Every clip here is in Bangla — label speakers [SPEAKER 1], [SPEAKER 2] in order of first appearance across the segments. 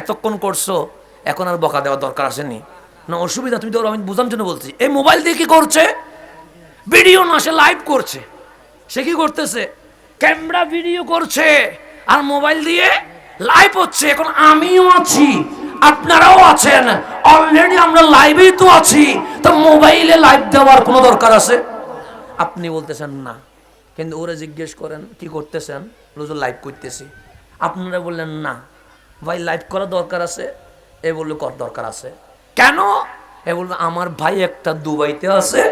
[SPEAKER 1] এতক্ষণ করছ, এখন আর বকা দেওয়ার দরকার আসেনি। না, অসুবিধা, তুমি তো আমি বুঝার জন্য বলছি। এই মোবাইল দিয়ে কি করছে? ভিডিও না, সে লাইভ করছে। সে কি করতেছে? ক্যামেরা ভিডিও করছে, আর মোবাইল দিয়ে লাইভ হচ্ছে। এখন আমিও আছি, আপনারাও আছেন। অলরেডি আমরা লাইভেই তো আছি। তো মোবাইলে লাইভ দেওয়ার কোনো দরকার আছে? আপনি বলতেছেন না। কিন্তু ওরা জিজ্ঞেস করেন, কি করতেছেন? রোজ লাইভ করতেছি। আপনারা বললেন, না। ভাই লাইভ করা দরকার আছে? এ বলল কর দরকার আছে। কেন? এ বলবে আমার ভাই একটা দুবাইতে আছে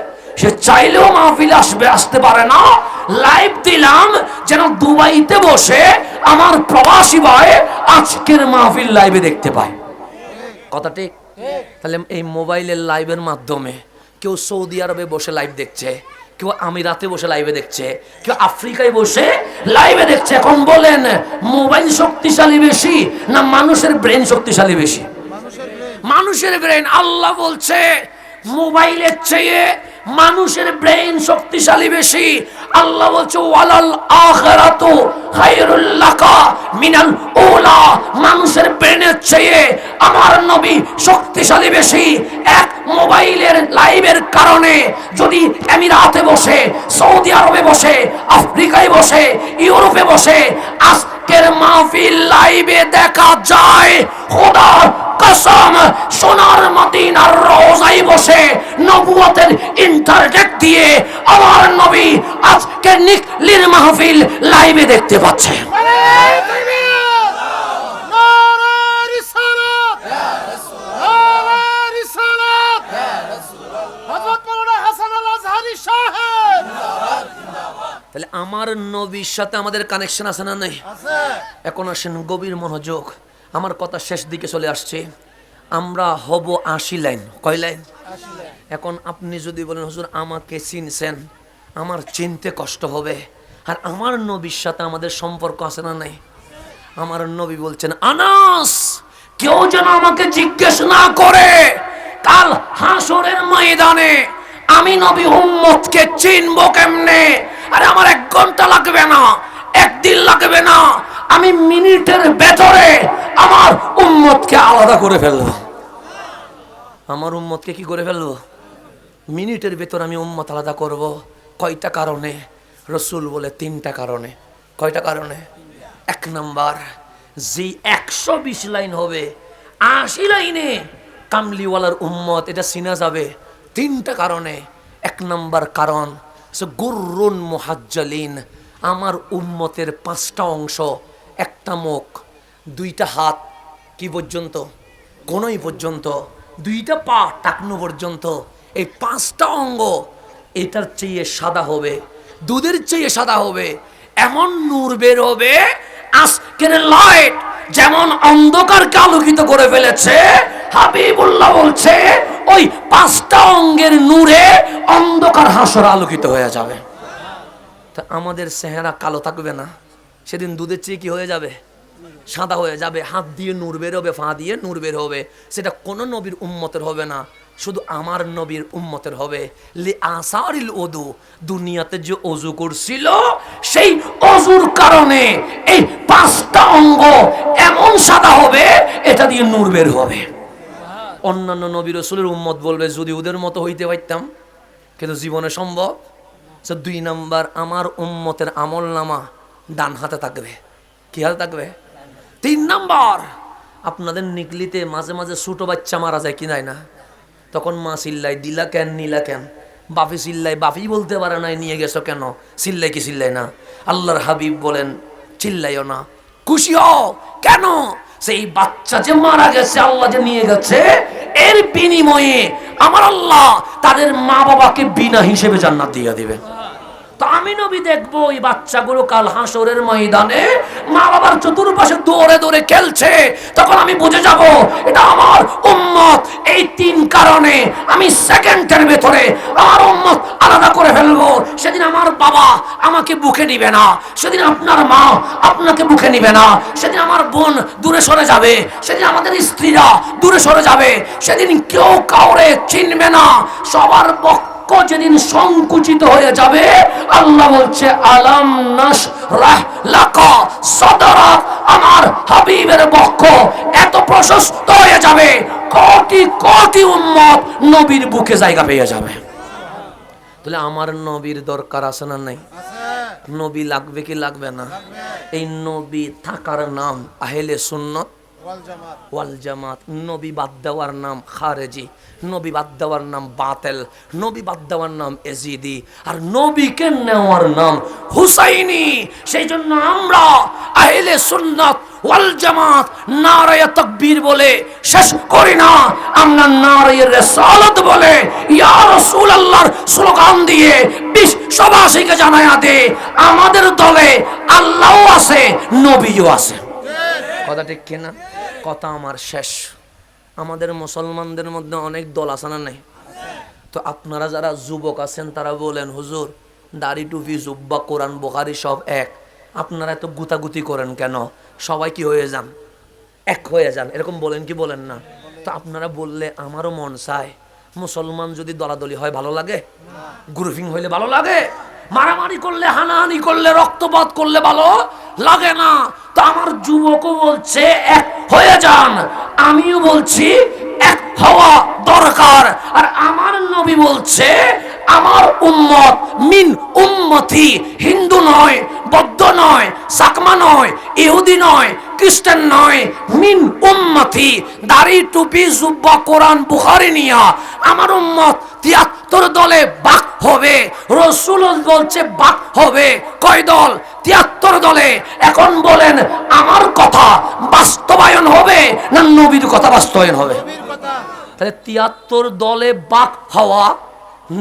[SPEAKER 1] সে চাইলেও মাহফিল আসবে আসতে পারে না। লাইভ দিলাম যেন দুবাইতে বসে আমার প্রবাসী ভাই আজকের মাহফিল লাইভে দেখতে পায়। কথা ঠিক? তাহলে এই মোবাইলের লাইভের মাধ্যমে কেউ সৌদি আরবে বসে লাইভ দেখছে। কেউ আমিরাতে বসে লাইভে দেখছে, কেউ আফ্রিকায় বসে লাইভে দেখছে। এখন বলেন মোবাইল শক্তিশালী বেশি না মানুষের ব্রেন শক্তিশালী বেশি? মানুষের ব্রেন আল্লাহ বলছে, মোবাইলের চেয়ে মানুষের ব্রেন শক্তিশালী বেশি। আল্লাহ বলছে, ওয়ালাল আখিরাতু খায়রুল লাকা মিনাল ওলা মানুষের ব্রেনের চেয়ে আমার নবী শক্তিশালী বেশি। এক মোবাইলের লাইভের কারণে যদি আমিরাতে বসে, সৌদি আরবে বসে, আফ্রিকায় বসে, ইউরোপে বসে আজকের মাহফিল লাইভে দেখা যায়। খোদার কসম, সোনার মদিনার রোজাই বসে নবুয়তের ইন্টারনেট দিয়ে আমার নবী আজকে নিকলির মাহফিল লাইভে দেখতে পাচ্ছে। তাহলে আমার নবীর সাথে আমাদের কানেকশন আছে না নেই? এখন আসেন গভীর মনোযোগ। আমার কথা শেষ দিকে চলে আসছে। আমরা হব আশি লাইন। কয় লাইন? এখন আপনি যদি বলেন হুজুর আমাকে চিনছেন। আমার চিনতে কষ্ট হবে। আর আমার নবীর সাথে আমাদের সম্পর্ক আছে না নাই? আমার নবী বলছেন আনাস কেউ যেন আমাকে জিজ্ঞেস না করে কাল হাসরের ময়দানে আমি নবী উম্মতকে চিনবো কেমনে? আরে আমার এক ঘণ্টা লাগবে না একদিন লাগবে না। আমি মিনিটের ভেতরে আমার উম্মতকে আলাদা করে ফেলব। আমার উম্মতকে কি করে ফেলব? মিনিটের ভেতর আমি উম্মত আলাদা করব। কয়টা কারণে? রসুল বলে তিনটা কারণে। কয়টা কারণে? এক নাম্বার, যে একশো বিশ লাইন হবে, আশি লাইনে কামলিওয়ালার উম্মত, এটা চিনা যাবে। তিনটা কারণে। এক নাম্বার কারণ গুরুন মুহাজ্জালিন আমার উম্মতের পাঁচটা অংশ একটা মুখ দুইটা হাত কি পর্যন্ত কোনোই পর্যন্ত দুইটা পা টাকনো পর্যন্ত এই পাঁচটা অঙ্গ এটার চেয়ে সাদা হবে দুধের চেয়ে সাদা হবে এমন নূর বের হবে আজকের লাইট যেমন অন্ধকারকে আলোকিত করে ফেলেছে হাবিবুল্লাহ বলছে ওই পাঁচটা অঙ্গের নূরে অন্ধকার হাসর আলোকিত হয়ে যাবে। তা আমাদের চেহারা কালো থাকবে না। সেদিন দুধের চেয়ে কি হয়ে যাবে? সাদা হয়ে যাবে। হাত দিয়ে নূর বের হবে, ফা দিয়ে নূর বের হবে। সেটা কোনো নবীর উম্মতের হবে না। শুধু আমার নবীর উম্মতের হবে। লি আসারিল ওদু দুনিয়াতে যে অজু করছিল, সেই অজুর কারণে এই পাঁচটা অঙ্গ এমন সাদা হবে, এটা দিয়ে নূর বের হবে। অন্যান্য নবী রসুলের উম্মত বলবে, যদি ওদের মতো হইতে পারতাম, কিন্তু জীবনে সম্ভব? সে দুই নাম্বার, আমার উম্মতের আমল নামা ডান হাতে থাকবে। কি হাতে থাকবে? তিন নাম্বার, আপনাদের নিকলিতে মাঝে মাঝে ছোটো বাচ্চা মারা যায় কি নাই না? তখন মা চিল্লাই দিলা কেন, নিলা কেন? বাপি চিল্লাই বাপি বলতে পারে নাই, নিয়ে গেছো কেন? চিল্লাই কি চিল্লাই না? আল্লাহর হাবিব বলেন চিল্লাইও না। খুশি হও। কেন? সেই বাচ্চা যে মারা গেছে, আল্লাহ যে নিয়ে গেছে, এর বিনিময়ে আমার আল্লাহ তাদের মা বাবাকে বিনা হিসেবে জান্নাত দিয়ে দিবে আমি নবী দেখব, ওই বাচ্চাগুলো কাল হাসরের ময়দানে মা বাবার চতুর্পাশে দৌড়ে দৌড়ে খেলছে। তখন আমি বুঝে যাব, এটা আমার উম্মত। এই তিন কারণে আমি সেকেন্ডের ভেতরে আমার উম্মত আলাদা করে ফেলব। সেদিন আমার বাবা আমাকে বুকে নিবে না। সেদিন আপনার মা আপনাকে বুকে নিবে না। সেদিন আমার বোন দূরে সরে যাবে। সেদিন আমাদের স্ত্রীরা দূরে সরে যাবে। সেদিন কেউ কাউরে চিনবে না। সবার বাক্য যেদিন সংকুচিত হয়ে যাবে, আল্লাহ বলছে, আলাম নাস আমার হাবিবের বক্ষ এত প্রশস্ত হয়ে যাবে, কোটি কোটি উম্মত নবীর বুকে জায়গা পেয়ে যাবে। তাহলে আমার নবীর দরকার আছে না নাই? নবী লাগবে কি লাগবে না? এই নবী থাকার নাম আহেলে সুন্নত নবী বাদ দেওয়ার নাম খারেজি, নবী বাদ দেওয়ার নাম বাতেল, নবী বাদ দেওয়ার নাম এজিদি, আর নবীকে নেওয়ার নাম হুসাইনি। সেই জন্য আমরা সুন্নাত ওয়াল জামাত নারায়ে তাকবীর বলে শেষ করি না। আমরা নারায়ে রিসালাত বলে ইয়া রাসূলুল্লাহর স্লোগান দিয়ে বিশ্ববাসীকে জানায়া দে, আমাদের দলে আল্লাহও আছে, নবীও আছে। কথা ঠিক কিনা? কথা আমার শেষ। আমাদের মুসলমানদের মধ্যে অনেক দল আছে না নাই? তো আপনারা যারা যুবক আছেন, তারা বলেন, হুজুর, দাড়ি, টুপি, জুব্বা, কোরআন, বোখারি সব এক। আপনারা এত গুতাগুতি করেন কেন? সবাই কি হয়ে যান? এক হয়ে যান। এরকম বলেন কি বলেন না? তো আপনারা বললে আমারও মন চায়, মুসলমান যদি দলাদলি হয়, ভালো লাগে? গ্রুপিং হইলে ভালো লাগে? মারামারি করলে, হানাহানি করলে, রক্তপাত করলে ভালো লাগে না। তো আমার যুবকও বলছে, এক হয়ে যান। আমিও বলছি, এক হওয়া দরকার। আর আমার নবী বলছে, আমার উম্মত মিন উম্মতি হিন্দু নয় বৌদ্ধ নয় সাকমা নয় ইহুদি নয় খ্রিস্টান নয়। মিন উম্মতি দাড়ি টুপি জুব্বা কোরআন বুখারি নিয়া আমার উম্মত তিয়াত্তর দলে বাক হবে রসুল বলছে বাক হবে। কয় দল? তিয়াত্তর দলে। এখন বলেন আমার কথা বাস্তবায়ন হবে না নবীর কথা বাস্তবায়ন হবে? তাহলে তিয়াত্তর দলে বাক হওয়া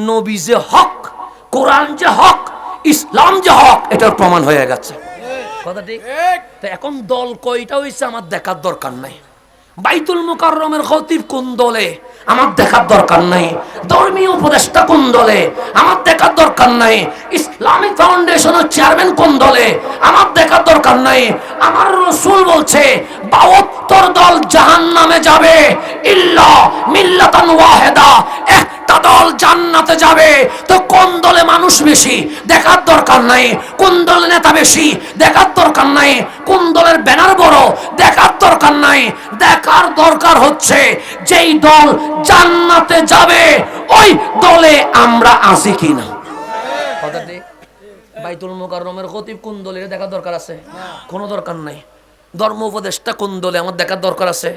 [SPEAKER 1] নবী যে হক কোরআন যে হক ইসলাম যে হক এটার প্রমাণ হয়ে গেছে। কথা ঠিক? তো এখন দল কয়টা হয়েছে আমার দেখার দরকার নাই। বাইতুল মুকাররমের খতিব কোন দলে? আমার দেখার দরকার নাই। ধর্মীয় উপদেষ্টা কোন দলে? আমার দেখার দরকার নাই। ইসলামিক ফাউন্ডেশনের চেয়ারম্যান কোন দলে? আমার দেখার দরকার নাই। আমার রসুল বলছে বাহাত্তর দল জাহান নামে যাবে ইল্লা মিল্লাতান ওয়াহেদা একটা দল জান্নাতে যাবে, তো কোন দলে মানুষ বেশি? দেখার দরকার নাই। কোন দলে নেতা বেশি? দেখার দরকার নাই। কোন দলের ব্যানার বড়? দেখার দরকার নাই। দেখার দরকার হচ্ছে যেই দল জান্নাতে যাবে, ওই দলে আমরা আছি কিনা। কথা বাইতুল মুকাররমের খতিব কোন দলে? দেখার দরকার আছে? কোনো দরকার নাই। ধর্ম উপদেষ্টা কোন দলে? আমার দেখার দরকার আছে।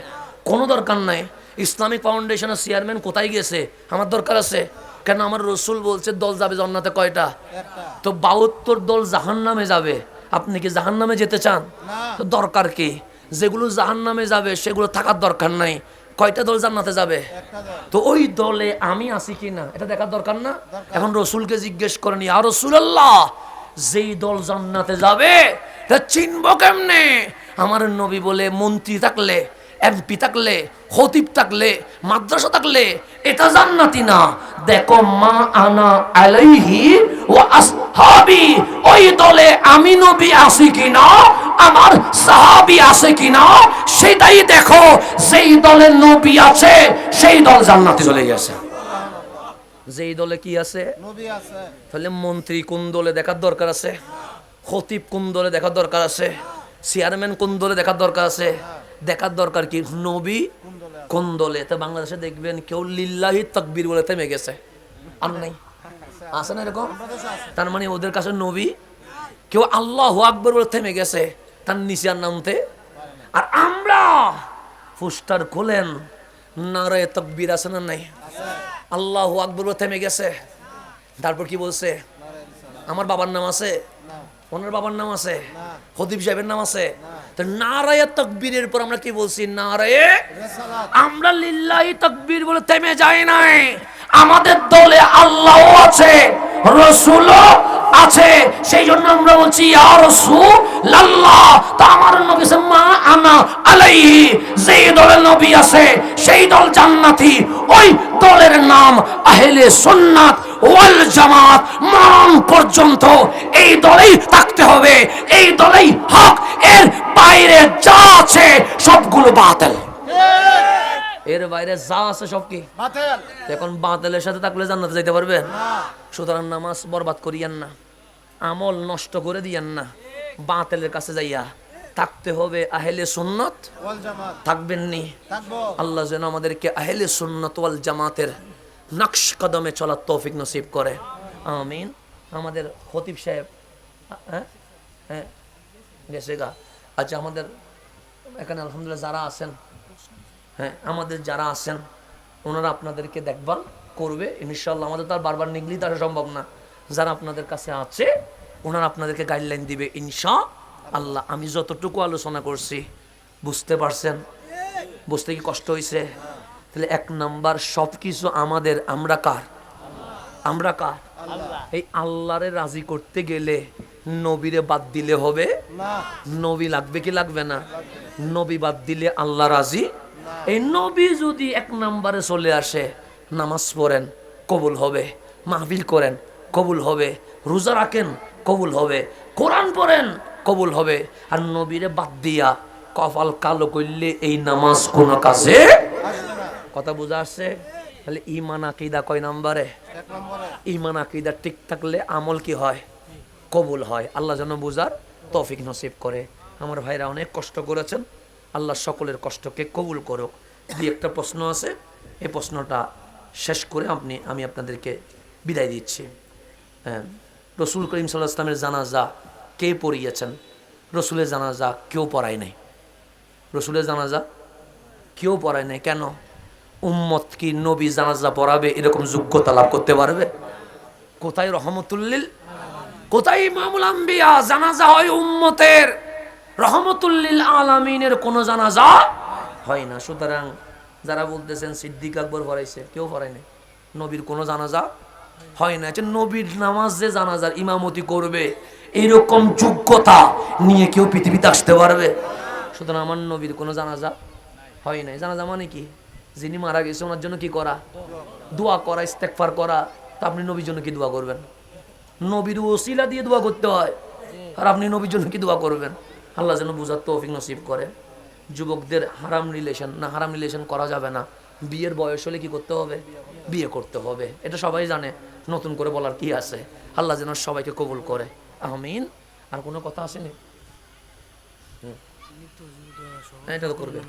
[SPEAKER 1] কোনো দরকার নাই। ইসলামিক ফাউন্ডেশনের চেয়ারম্যান কোথায় গেছে আমার দরকার আছে। কেন আমার রসুল বলছে দল যাবে জান্নাতে কয়টা? তো বাহাত্তর দল জাহান নামে যাবে। আপনি কি জাহান নামে যেতে চান? তো দরকার কি? যেগুলো জাহান নামে যাবে সেগুলো থাকার দরকার নাই। কয়টা দল জান্নাতে যাবে? তো ওই দলে আমি আছি কি না এটা দেখার দরকার না? এখন রসুলকে জিজ্ঞেস করেন ইয়া রসুলাল্লাহ যেই দল জান্নাতে যাবে তা চিনব কেমনে? আমার নবী বলে মন্ত্রী থাকলে এমপি থাকলে খতিব থাকলে মাদ্রাসা থাকলে এটা জান্নাতি না। দেখো মা আনা আলাইহি ও আসহাবি ওই দলে আমি নবী আছি কিনা আমার সাহাবি আছে কিনা সেটাই দেখো। সেই দলে নবী আছে সেই দল জান্নাতে। চলে গেছে। যেই দলে কি আছে?
[SPEAKER 2] নবী আছে।
[SPEAKER 1] তাহলে মন্ত্রী কোন দলে দেখার দরকার আছে? খতিব কোন দলে দেখার দরকার আছে? চেয়ারম্যান কোন দলে দেখার দরকার আছে? দেখার দরকার কি? নবী কোন দলে? তো বাংলাদেশে দেখবেন কেউ লিল্লাহি তকবির বলে থেমে গেছে। আর নাই। আছে না এরকম? তার মানে ওদের কাছে নবী কেউ আল্লাহ আকবর বলে থেমে গেছে, তার নিচে আর নামতে আর আমরা পোস্টার খোলেন নারায় তকবির আছে না নাই? আল্লাহ আকবর বলে থেমে গেছে। তারপর কি বলছে? আমার বাবার নাম আছে? ওনার বাবার নাম আছে? হদিব সাহেবের নাম আছে? তো নারায়ে তকবীরের পর আমরা কি বলছি? নারায়ে আমরা লিল্লাহি তকবীর বলে থেমে যাই নাই। আমাদের দলে আল্লাহ আছে রসুলও আছে সেই জন্য আমরা বলছি রাসূলুল্লাহ তা আমার নবী মা আনা আলাইহি যেই দলের নবী আছে সেই দল জান্নাতি ওই দলের নাম আহলে সুন্নাত ওয়াল জামাত মরণ পর্যন্ত এই দলেই থাকতে হবে এই দলেই হক এর বাইরে যা আছে সবগুলো বাতিল। এর বাইরে যা আছে সব কি?
[SPEAKER 2] বাতেল।
[SPEAKER 1] এখন বাতিলের সাথে থাকলে জান্নাতে যাইতে পারবেন? সুতরাং নামাজ বরবাদ করিয়েন না। আমল নষ্ট করে দিয়েন না। বাতিলের কাছে যাইয়া থাকতে হবে আহেলে সুন্নত।
[SPEAKER 2] জামাত।
[SPEAKER 1] থাকবেননি আল্লাহ যেন আমাদেরকে আহেলে সুন্নত ওয়াল জামাতের নকশ কদমে চলার তৌফিক নসিব করে। আমিন। আমাদের খতিব সাহেব হ্যাঁ হ্যাঁ গেছে গা। আচ্ছা আমাদের এখানে আলহামদুলিল্লাহ যারা আছেন হ্যাঁ আমাদের যারা আছেন ওনারা আপনাদেরকে দেখভাল করবে। ইনশাল্লাহ আমাদের তো আর বারবার নিগলি তো আসা সম্ভব না। যারা আপনাদের কাছে আছে, ওনারা আপনাদেরকে গাইডলাইন দিবে ইনশা আল্লাহ আমি যতটুকু আলোচনা করছি, বুঝতে পারছেন? বুঝতে কি কষ্ট হয়েছে তাহলে এক নাম্বার সব কিছু আমাদের, আমরা কার? আমরা কার? এই আল্লাহরে রাজি করতে গেলে নবীরে বাদ দিলে হবে? নবী লাগবে কি লাগবে না? নবী বাদ দিলে আল্লাহ রাজি? এই নবী যদি এক নাম্বারে চলে আসে, নামাজ পড়েন, কবুল হবে মাহবিল করেন কবুল হবে, রোজা রাখেন, কবুল হবে, কোরআন পড়েন, কবুল হবে। আর নবীরে বাদ দিয়া কপাল কালো করলে এই নামাজ কোনো
[SPEAKER 2] না
[SPEAKER 1] কথা বোঝা আসছে? তাহলে ইমান আকিদা কয় নাম্বারে? ইমান আকিদা ঠিক থাকলে আমল কি হয়? কবুল হয়। আল্লাহ যেন বুঝার তফিক নসিব করে। আমার ভাইরা অনেক কষ্ট করেছেন। আল্লাহ সকলের কষ্টকে কবুল করুক। দুই একটা প্রশ্ন আছে। এই প্রশ্নটা শেষ করে আপনি আমি আপনাদেরকে বিদায় দিচ্ছি। রসুল করিম সাল্লাহ ইসলামের জানাজা কে পড়িয়েছেন? রসুলের জানাজা কেউ পড়ায় নাই। রসুলের জানাজা কেউ পড়ায় নাই। কেন? উম্মত কি নবী জানাজা পড়াবে? এরকম যোগ্যতা লাভ করতে পারবে? কোথায় রহমতুল্লিল? কোথায় ইমামুল আম্বিয়া? জানাজা হয় উম্মতের। রহমতুল্লিল আলামিনের কোনো জানাজা হয় না। সুতরাং যারা বলতেছেন, সিদ্দিক আকবর পড়াইছে, কেউ পড়ায় নাই। নবীর কোনো জানাজা হয় না যে নবীর নামাজ যে জানাজার ইমামতি করবে, এরকম যোগ্যতা নিয়ে কেউ পৃথিবীতে আসতে পারবে? সুতরাং আমার নবীর কোনো জানাজা হয় নাই। জানাজা মানে কি? যিনি মারা গেছে, ওনার জন্য কি করা? দোয়া করা ইস্তেকফার করা। তা আপনি নবীর জন্য কি দোয়া করবেন? নবীর ওসিলা দিয়ে দোয়া করতে হয়। আর আপনি নবীর জন্য কি দোয়া করবেন? আল্লাহ যেন বুঝার তৌফিক নসিব করে যুবকদের হারাম রিলেশন না, হারাম রিলেশন করা যাবে না। বিয়ের বয়স হলে কি করতে হবে? বিয়ে করতে হবে। এটা সবাই জানে, নতুন করে বলার কি আছে? আল্লাহ যেন সবাইকে কবুল করে। আহমিন আর কোনো কথা আসেনি। এটা তো করবে।